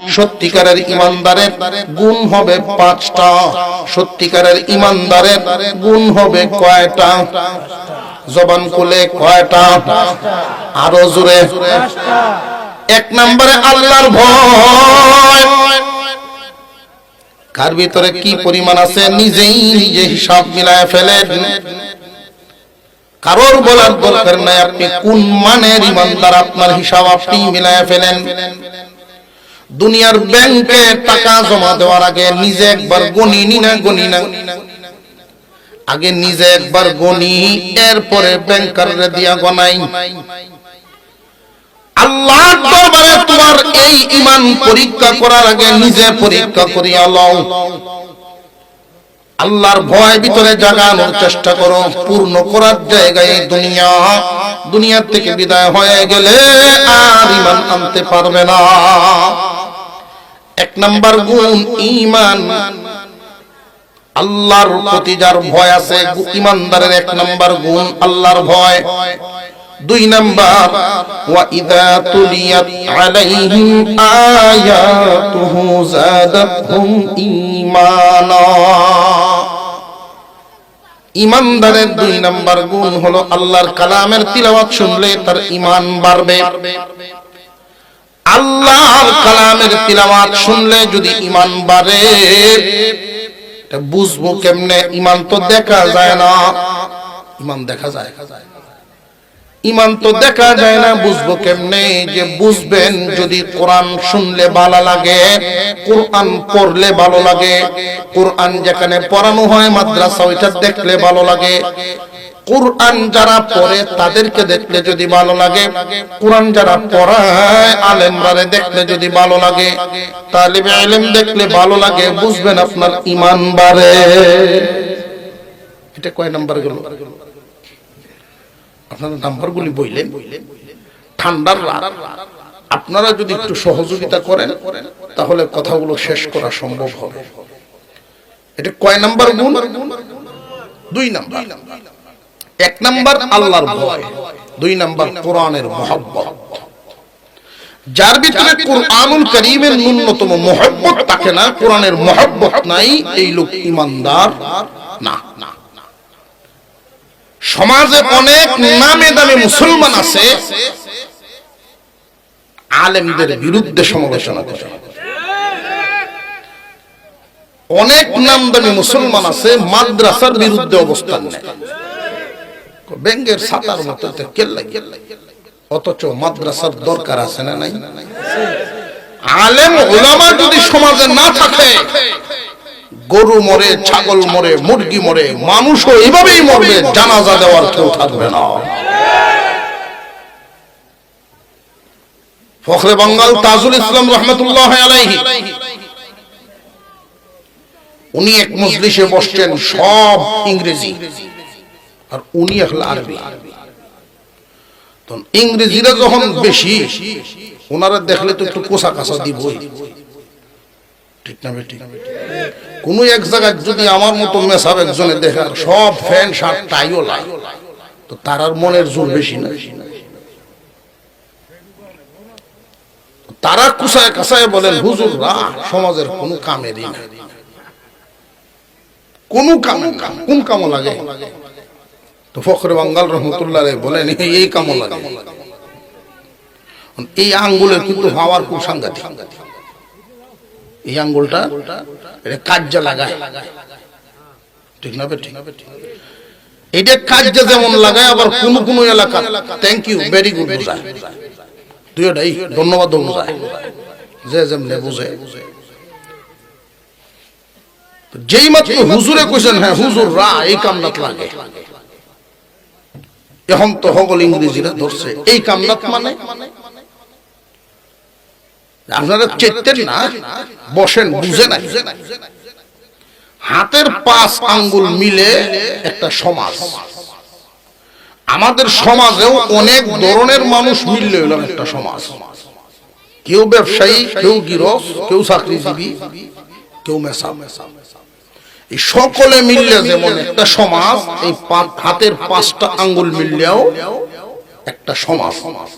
সত্যিকারের ইমানদারের গুণ হবে পাঁচটা। সত্যিকারের ইমানদারের গুণ হবে কয়টা? জবান খুলে কয়টা? আরও জোরে। এক নম্বরে আল্লাহর ভয়। কার ভিতরে কি পরিমাণ আছে নিজেই নিজে হিসাব মিলায় ফেলেন। কারোর বলার দরকার নাই আপনি কোন মানের ইমানদার, আপনার হিসাব আপনি মিলায় ফেলেন। দুনিয়ার ব্যাংকে টাকা জমা দেওয়ার আগে নিজে একবার গণি, নি না গণি না। আগে নিজে একবার গণি, এরপরে ব্যাংকাররে দিয়া গনাই আল্লাহর দরবারে তোমার এই পরীক্ষা করার আগে নিজে পরীক্ষা করিয়া লও। আল্লাহর ভয় ভিতরে জাগানোর চেষ্টা করো, পূর্ণ করার জায়গায় দুনিয়া দুনিয়ার থেকে বিদায় হয়ে গেলে আর ইমান আনতে পারবে না। এক নাম্বার গুণ ইমান আল্লাহর প্রতি যার ভয় আছে ইমানদারের এক নাম্বার গুণ আল্লাহর ভয়। দুই নাম্বার, ওয়া ইদা তুলিয়াত আলাইহিম আয়াতুহু যাদাতহুম ঈমানা। ইমানদারের দুই নাম্বার গুণ হলো আল্লাহর কালামের তিলাওয়াত শুনলে তার ঈমান বাড়বে। আল্লাহর কালামের তিলাওয়াত শুনলে যদি ইমান বাড়ে বুঝব কেমনে? ইমান তো দেখা যায় না। ইমান দেখা যায়। ইমান তো দেখা যায় না বুঝব কেমনে যে বুঝবেন যদি কোরআন শুনলে ভালো লাগে কোরআন পড়লে ভালো লাগে কোরআন যেখানে পড়ানো হয় মাদ্রাসা ওইটা দেখলে ভালো লাগে। কোরআন যারা পড়ে তাদেরকে দেখলে যদি ভালো লাগে কোরআন যারা পড়ায় আলেমরারে দেখলে যদি ভালো লাগে তালিবে আলেম দেখলে ভালো লাগে বুঝবেন আপনার ইমান বাড়ে। এটা কয় নাম্বার গেল? আপনারা নাম্বারগুলি বইলেন ঠান্ডার আপনারা যদি একটু সহযোগিতা করেন, তাহলে কথাগুলো শেষ করা সম্ভব হবে। এটা কয় নাম্বার গুণ? দুই নাম্বার। এক নাম্বার আল্লাহর ভয়, দুই নাম্বার কোরআনের মহব্বত। যার ভিতরে কোরআনুল করিমের ন্যূনতম মহব্বত থাকে না, কোরআনের মহব্বত নাই, এই লোক ইমানদার না। সমাজে অনেক নামে দামে মুসলমান আছে, আলেমদের বিরুদ্ধে সমালোচনা করে। অনেক নাম দামি মুসলমান আছে, মাদ্রাসার বিরুদ্ধে অবস্থান নেয়। ব্যাঙ্গের সাতার মতো অথচ মাদ্রাসার দরকার আছে না নাই? আলেম ওলামা যদি সমাজে না থাকে গরু মরে, ছাগল মরে, মুরগি মরে, মানুষও এইভাবেই মরবে, জানাজা দেওয়ার কেউ থাকবে না। ফখরে বাঙ্গাল তাজুল ইসলাম রহমতুল্লাহ আলাইহি। উনি এক মজলিসে বসছেন, সব ইংরেজি। আর উনি এখন আরবি। ইংরেজিরা যখন বেশি, ওনারা দেখলে তো একটু কোষা কাঁচা দিবই। ঠিক না বেটি? কোন এক জায়গায় যদি আমার মতো মেসাব একজনে দেখে, আর সব ফ্যান, শার্ট, টাইও লাই, তো তার আর মনের জোর বেশি না। তারা কুসায় কাসায় বলেন, হুজুর সমাজের কোন কামেরই না। কোন কাম কোন কাম লাগে? তো ফখরে বাঙ্গাল রহমতুল্লাহ বলেন, এই কাম লাগে। এই আঙ্গুলের কিন্তু হওয়ার খুব সাংঘাতিক। এই আঙ্গুলটা, এটা লাগায়। ঠিক না ঠিক এটা কাজ্জা যেমন লাগায়, আবার কোন কোন এলাকা থ্যাংক ইউ ভেরি গুড বোঝায় দুইটাই ধন্যবাদ বোঝায় যে যেমনে বুঝে। যেই মাত্র হুজুরে কইছেন হ্যাঁ হুজুর রা এই কামনাত লাগে। এখন তো হগল ইংরেজিরা ধরছে, এই কামনাত মানে আপনারা চেতেন না বসেন বুঝে না হাতের পাঁচ আঙ্গুল মিলে একটা সমাজ। আমাদের সমাজেও অনেক ধরনের মানুষ মিললে হলো একটা সমাজ। কেউ ব্যবসায়ী কেউ গিরস কেউ চাকরিজীবী কেউ মেসা। এই সকলে মিললে যেমন একটা সমাজ এই হাতের পাঁচটা আঙ্গুল মিললেও একটা সমাজ সমাজ।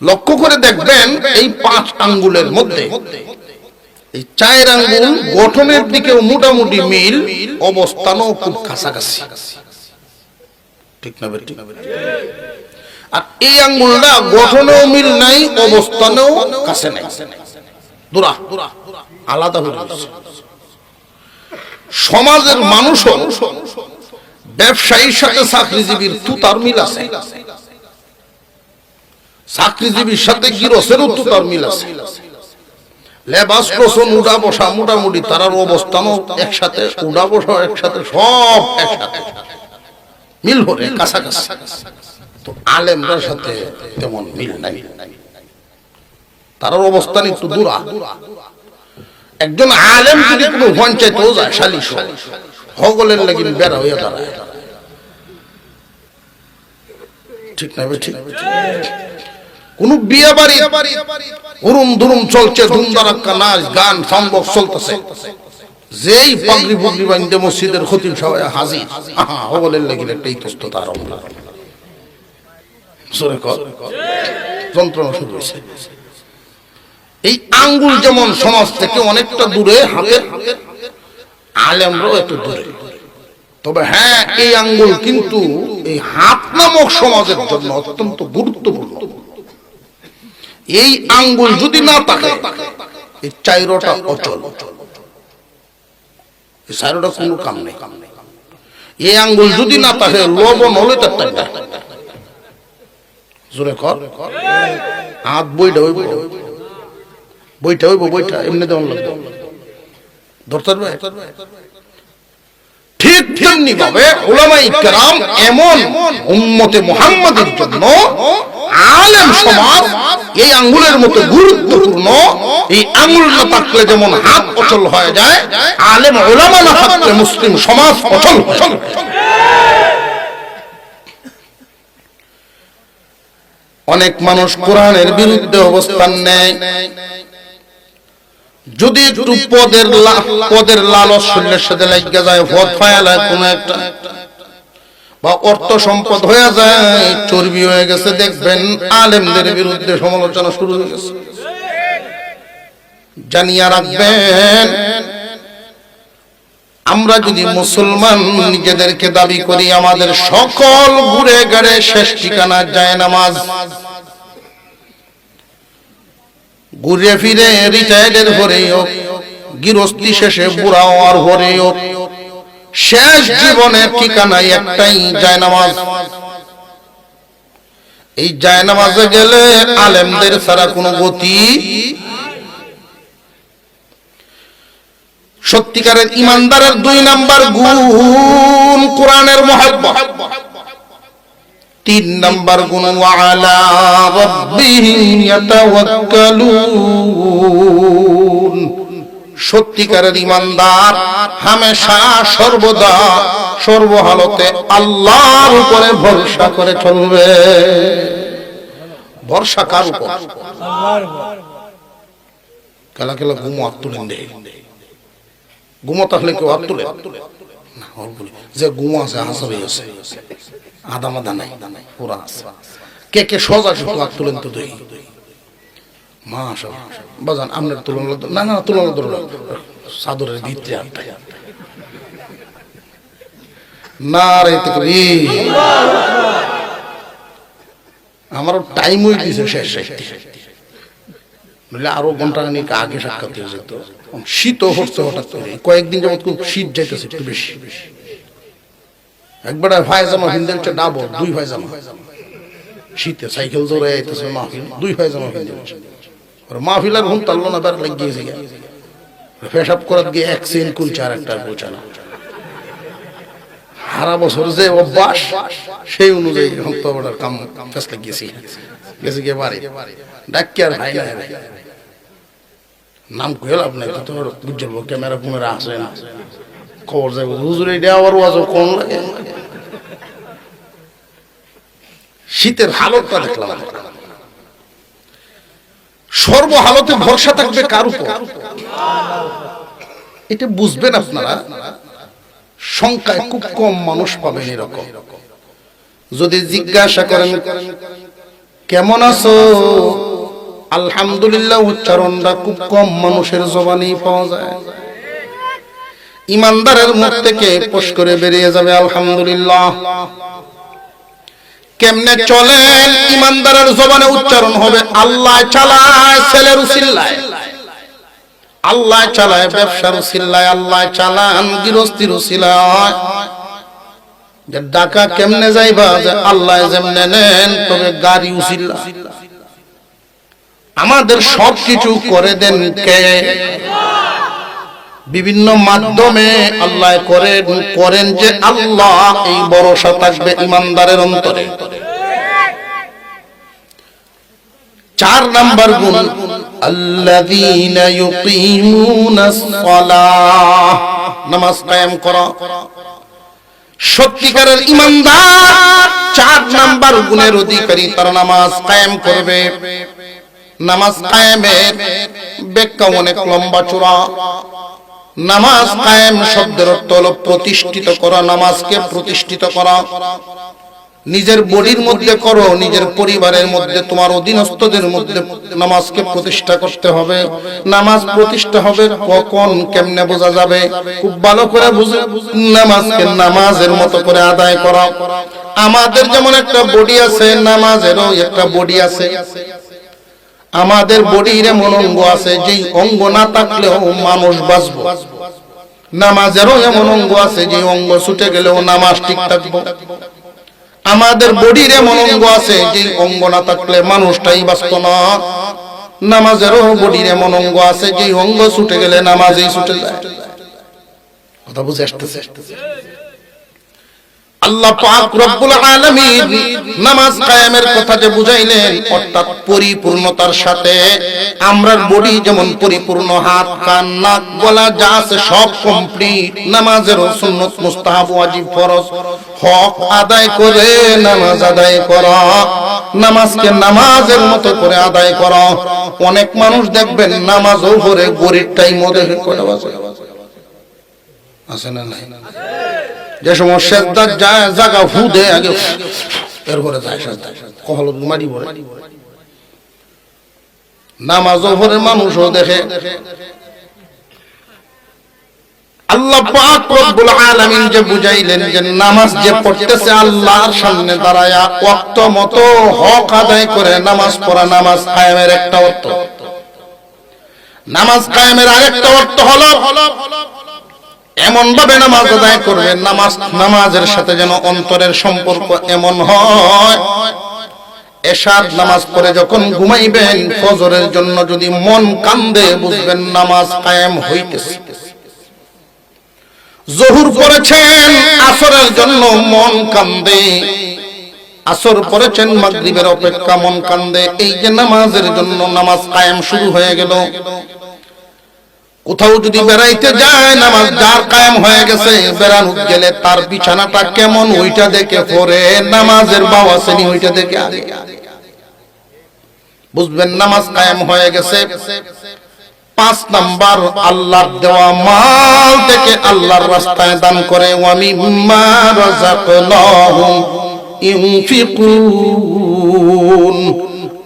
লক্ষ্য করে দেখবেন এই পাঁচ আঙ্গুলের মধ্যে। এই চায়ের আঙ্গুল গঠনের দিকেও মোটামুটি মিল, অবস্থানও খুব কাছাকাছি। ঠিক না বেটি আর এই আঙ্গুলটা গঠনেও মিল নাই, অবস্থানেও কাছে নাই। আলাদা হয়ে সমাজের মানুষও ব্যবসায়ীর সাথে চাকরিজীবীর তুতার মিল আছে। চাকরিজীবীর সাথে কি গিরসেরও তুতার মিল আছে? লেবাস প্রসন উড়া বসা, মোটামুটি তারার অবস্থানও একসাথে উড়া বসা একসাথে, সব একসাথে। মিল হরে কাছাকাছি। তো আলেমরার সাথে তেমন মিল নাই। তারার অবস্থান একটু দূরা একজন আলেম যদি কোনো পঞ্চায়েতেও যায়, সালিশ হগলের লাগি বেড়া হইয়া দাঁড়ায়। ঠিক না ঠিক কোন বিয়ে বাড়ি দুরুম চলছে, ধুমধারাক্কা নাচ, গান, সম্ভব চলতেছে। যেই পাগড়ি মসজিদের খতিব সবাই হাজির। লাগিলে একটা ইতস্ততা আরম্ভ। যন্ত্রণা শুরু হয়েছে। এই আঙ্গুল যেমন সমাজ থেকে অনেকটা দূরে, হাতের, আলেমরাও একটু দূরে। তবে হ্যাঁ এই আঙ্গুল কিন্তু এই হাত নামক সমাজের জন্য অত্যন্ত গুরুত্বপূর্ণ। এই আঙ্গুল যদি না থাকে, এই চাইরোটা অচল। এই চাইরোটা কোনো কাম নেই। এই আঙ্গুল যদি না থাকে লবণ হলে তার টাকা জোরে কর। হাত বইটা হইব বইটা হইব বইটা। এমনি দেওয়ান লাগবে। ঠিক তেমনি ভাবে ওলামাই কেরাম এমন উম্মতে মুহাম্মাদের জন্য আলেম সমাজ এই আঙ্গুলের মতো গুরুত্বপূর্ণ, এই আঙ্গুল না থাকলে যেমন হাত অচল হয়ে যায়, আলেম ওলামা না থাকলে মুসলিম সমাজ অচল যায়। অনেক মানুষ কোরআনের বিরুদ্ধে অবস্থান নেয় যদি একটু পদের পদের লালস শরীরের সাথে লাগিয়ে যায় পদ ফায়ালায় কোন একটা। বা অর্থ সম্পদ হয়ে যায়, চর্বি হয়ে গেছে, দেখবেন আলেমদের বিরুদ্ধে সমালোচনা শুরু হয়ে গেছে। জানিয়া রাখবেন, আমরা যদি মুসলমান নিজেদেরকে দাবি করি, আমাদের সকল ঘুরে গেড়ে শেষ ঠিকানা যায় নামাজ। ঘুরে ফিরে রিটায়ার্ডের পরে হোক গৃহস্থী শেষে বুড়া হওয়ার পরে হোক শেষ জীবনের ঠিকানায় একটাই যায় নামাজ এই যায় নামাজে গেলে আলেমদের ছাড়া কোনো গতি সত্যিকারের ইমানদারের দুই নাম্বার গুণ, কোরআনের মহাব্বত। তিন নম্বর গুণ সত্যিকারের ইমানদার হামেশা সর্বদা সর্বহালতে আল্লাহর উপরে ভরসা করে চলবে। ভরসা কার উপর? কেলা কেলা ঘুমো হাত ঘুমো তাহলে কেউ হাত যে ঘুমো আছে আছে আদা মাদা নাই পুরা আছে। কে কে সজা শুধু তুলেন তো দেখি মাশা বাজান, আপনার তুলনা না না তুলনা ধরো সাদরের ভিতরে হাতটা না রে আমারও টাইম হয়ে গেছে শেষ নইলে আরও ঘণ্টা খানিক আগে সাক্ষাৎ হয়ে যেত। শীতও হচ্ছে হঠাৎ করে। কয়েকদিন যাবত খুব শীত যাইতেছে একটু বেশি বেশি। একবার ভাইজামা হিন্দেলটা ডাবো দুই ভাইজামা। শীতে সাইকেল ধরে আইতেছে মাহফিল, দুই ভাইজামা হিন্দেল আর মাহফিল আর ঘুম তাল্লো না, তার লাগিয়েছে পেশাব করার গিয়ে এক সেন কুলছে আর একটা কুলছে না। সারা বছর যে অভ্যাস, সেই অনুযায়ী তো কাম কাজ লাগিয়েছি। গেছে গিয়ে বাড়ি। ডাকি আর ভাই না নাম কইল আপনি তো তোমার বুঝল ক্যামেরা কুমেরা আসে না। খবর যাব হুজুর এটা আবার ওয়াজ কোন লাগে। শীতের হালতটা দেখলাম। সর্বহালতে ভরসা থাকবে কার উপর? এটা বুঝবেন আপনারা, সংখ্যায় খুব কম মানুষ পাবেন এরকম। যদি জিজ্ঞাসা করেন, কেমন আছো? আলহামদুলিল্লাহ, উচ্চারণটা খুব কম মানুষের জবানেই পাওয়া যায়। ইমানদারের মুখ থেকে পোষ করে বেরিয়ে যাবে আলহামদুলিল্লাহ। কেমনে চলেন? ইমানদারের জবানে উচ্চারণ হবে, আল্লাহ চালায় ছেলের আল্লাহ চালায় ব্যবসার উসিল্লায়, আল্লাহ চালান গৃহস্থির উসিলায় ডাকা কেমনে যাইবা? যে আল্লাহ যেমনে নেন, তবে গাড়ি উসিল্লা আমাদের সব কিছু করে দেন কে? বিভিন্ন মাধ্যমে আল্লাহ করেন করেন যে আল্লাহ এই ভরসা থাকবে ইমানদারের অন্তরে। চার নাম্বার গুণ, আল্লাযীনা সালাহ। নামাজ কায়েম করা। সত্যিকারের ইমানদার চার নাম্বার গুণের অধিকারী, তারা নামাজ কায়েম করবে। নামাজ কায়েমের ব্যাখ্যা অনেক লম্বা চূড়া। নামাজ কায়েম শব্দের অর্থ হলো প্রতিষ্ঠিত করা, নামাজকে প্রতিষ্ঠিত করা। নিজের বডির মধ্যে করো, নিজের পরিবারের মধ্যে, তোমার অধীনস্থদের মধ্যে নামাজকে প্রতিষ্ঠা করতে হবে। নামাজ প্রতিষ্ঠা হবে কখন, কেমনে বোঝা যাবে? খুব ভালো করে বুঝে নামাজকে নামাজের মতো করে আদায় করা। আমাদের যেমন একটা বডি আছে, নামাজেরও একটা বডি আছে। আমাদের বডির এমন অঙ্গ আছে, যেই অঙ্গ না থাকলেও মানুষ বাঁচবো। নামাজেরও এমন অঙ্গ আছে যে অঙ্গ ছুটে গেলেও নামাজ ঠিক থাকব। আমাদের বডির এমন অঙ্গ আছে যে অঙ্গ না থাকলে মানুষটাই বাঁচত না। নামাজেরও বডির এমন অঙ্গ আছে যে অঙ্গ ছুটে গেলে নামাজেই ছুটে যায়। কথা বুঝে আসতেছে? নামাজ আদায় করে, নামাজ আদায় করা। নামাজকে নামাজের মতো করে আদায় করা। অনেক মানুষ দেখবেন নামাজও পড়ে গরিব টাইম ওদের করে আছে না নাই? যে সময় যায় আগে। এরপরে যায় কহল মারি নামাজ মানুষও দেখে। যে পড়তেছে আল্লাহর সামনে দাঁড়ায়া মতো হক আদায় করে নামাজ পড়া নামাজ কায়েমের একটা অর্থ। নামাজ কায়েমের আরেকটা অর্থ হলো এমন ভাবে নামাজ আদায় করবে নামাজ, নামাজের সাথে যেন অন্তরের সম্পর্ক এমন হয়। এশার নামাজ পড়ে যখন ঘুমাইবেন, ফজরের জন্য যদি মন কান্দে, বুঝবেন নামাজ কায়েম হইতেছে। জহুর পড়েছেন, আসরের জন্য মন কান্দে। আসর পড়েছেন, মাগরিবের অপেক্ষা মন কান্দে। এই যে নামাজের জন্য নামাজ কায়েম শুরু হয়ে গেল। কোথাও যদি বেড়াইতে যায়, নামাজ যার কায়েম হয়ে গেছে বেড়ানো গেলে তার বিছানাটা কেমন ওইটা দেখে পরে নামাজের বাবা শ্রেণি ওইটা দেখে আগে। বুঝবেন, নামাজ কায়েম হয়ে গেছে। পাঁচ নাম্বার, আল্লাহর দেওয়া মাল থেকে আল্লাহর রাস্তায় দান করে আমি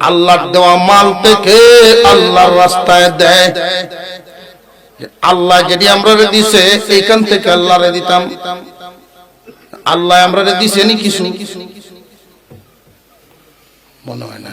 আল্লাহর দেওয়া মাল থেকে আল্লাহর রাস্তায় দেয়। আল্লাহ যদি আমরা দিছে, এইখান থেকে আল্লাহ দিতাম। আল্লাহ আমরা দিছে নি কিছু? মনে হয় না।